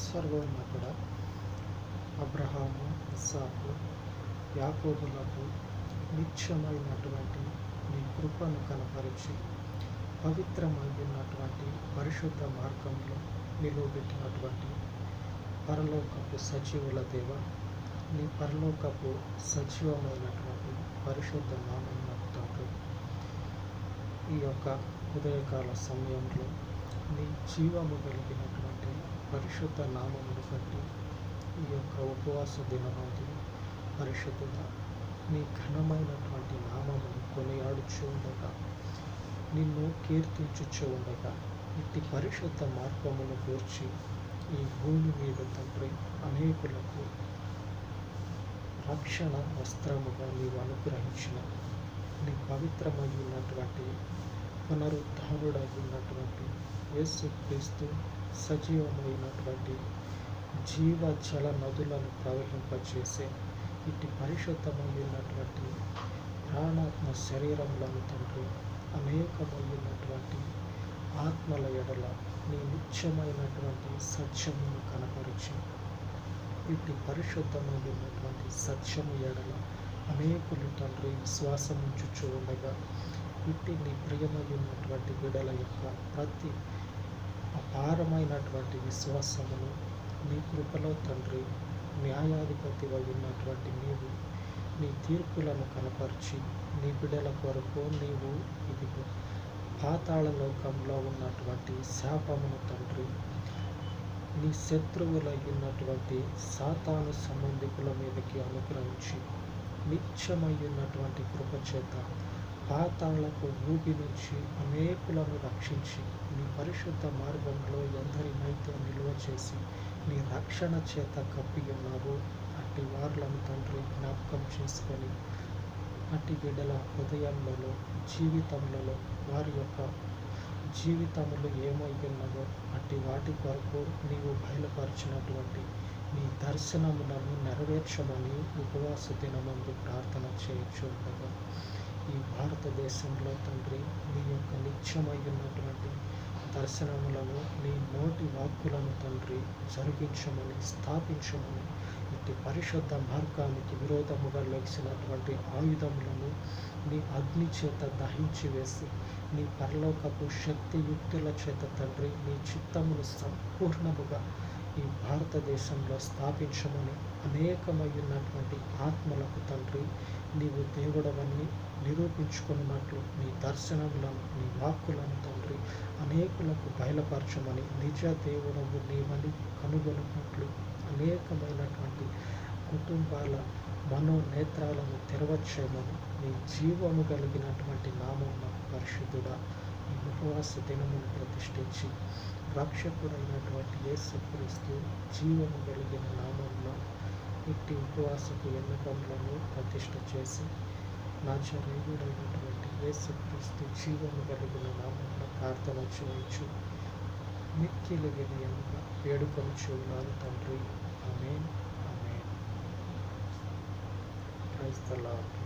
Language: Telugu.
సర్వోన్నతుడ. అబ్రహాము ఇస్సాకు యాకోబులకు నిత్యమైనటువంటి నీ కృపను కనపరిచి పవిత్రమైనటువంటి పరిశుద్ధ మార్గంలో నిలువబెట్టినటువంటి పరలోకపు సజీవుల దేవ నీ పరలోకపు సజీవమైనటువంటి పరిశుద్ధ నామం ఈ యొక్క ఉదయకాల సమయంలో నీ జీవము కలిగినటువంటి పరిశుద్ధ నామమును బట్టి ఈ యొక్క ఉపవాస దినమందు పరిశుద్ధత నీ ఘనమైనటువంటి నామమును కొనియాడుచు ఉండగా నిన్ను కీర్తించుచు ఉండగా ఇట్టి పరిశుద్ధ మార్గమును కూర్చి ఈ భూమి మీద తండ్రి అనేకులకు రక్షణ వస్త్రముగా నీవు అనుగ్రహించిన నీ పవిత్రమైనటువంటి పునరుద్ధారుడై ఉన్నటువంటి యేసు క్రీస్తు సజీవమైనటువంటి జీవ జల నదులను ప్రవహింపచేసే ఇటు పరిశుద్ధమైనటువంటి ప్రాణాత్మ శరీరంలోని తండ్రి అనేకమైనటువంటి ఆత్మల ఎడల నీ నిత్యమైనటువంటి సత్యమును కనపరిచి ఇటు పరిశుద్ధమైనటువంటి సత్యము ఎడల అనేకులు తండ్రి విశ్వాసం ఉంచుచూ ఉండగా ఇట్టి నీ ప్రియమైనటువంటి బిడల యొక్క ప్రతి అపారమైనటువంటి విశ్వాసమును నీ కృపలో తండ్రి న్యాయాధిపతి ఉన్నటువంటి నీవు నీ తీర్పులను కనపరిచి నీ బిడల కొరకు నీవు ఇది పాతాళ లోకంలో ఉన్నటువంటి శాపమును తండ్రి నీ శత్రువులై ఉన్నటువంటి సాతాను సంబంధికుల మీదకి అనుగ్రహించి నిత్యమై ఉన్నటువంటి కృపచేత పాతాళపు ఊపి నుంచి అనేకులను రక్షించి నీ పరిశుద్ధ మార్గంలో ఎందరినైతే నిల్వ చేసి నీ రక్షణ చేత కప్పి ఉన్నావు అట్టి వారులను తండ్రి జ్ఞాపకం చేసుకొని అట్టి బిడ్డల హృదయంలో జీవితంలో వారి యొక్క జీవితములు ఏమై ఉన్నదో అట్టి వాటి కొరకు నీవు బయలుపరిచినటువంటి నీ దర్శనములను నెరవేర్చమని ఉపవాస దినమందు ప్రార్థన చేయొచ్చు కదా. ఈ భారతదేశంలో తండ్రి నీ యొక్క నిత్యమై ఉన్నటువంటి దర్శనములను నీ నోటి వాక్కులను తండ్రి జరిగించమని స్థాపించమని ఇట్టి పరిశుద్ధ మార్గానికి విరోధముగా లేచినటువంటి ఆయుధములను నీ అగ్ని చేత దహించి వేసి నీ పరలోకపు శక్తియుక్తుల చేత తండ్రి నీ చిత్తమును సంపూర్ణముగా ఈ భారతదేశంలో స్థాపించమని అనేకమైనటువంటి ఆత్మలకు తండ్రి నీవు దేవుడవన్నీ నిరూపించుకున్నట్లు నీ దర్శనములను నీ వాక్కులను తండ్రి అనేకులకు బయలుపరచమని నిజ దేవుడవు నీవని కనుగొనున్నట్లు అనేకమైనటువంటి కుటుంబాల మనోనేత్రాలను తెరవచ్చేమని నీ జీవము కలిగినటువంటి నామం పరిశుద్ధుడా ఈ ఉపవాస దినమును ప్రతిష్ఠించి రక్షకుడైనటువంటి యేసుక్రీస్తు జీవము కలిగిన నామంలో ఇట్టి ఉపవాసపు ఎన్నికలను ప్రతిష్ట చేసి నా చరేయుడైనటువంటి యేసుక్రీస్తు జీవము కలిగిన నామంలో ప్రార్థన చేయొచ్చు మిక్కిలి వినయంగా వేడుకొని చూడాలి తండ్రి. ఆమెన్. ఆమెన్. క్రైస్తలాడ్.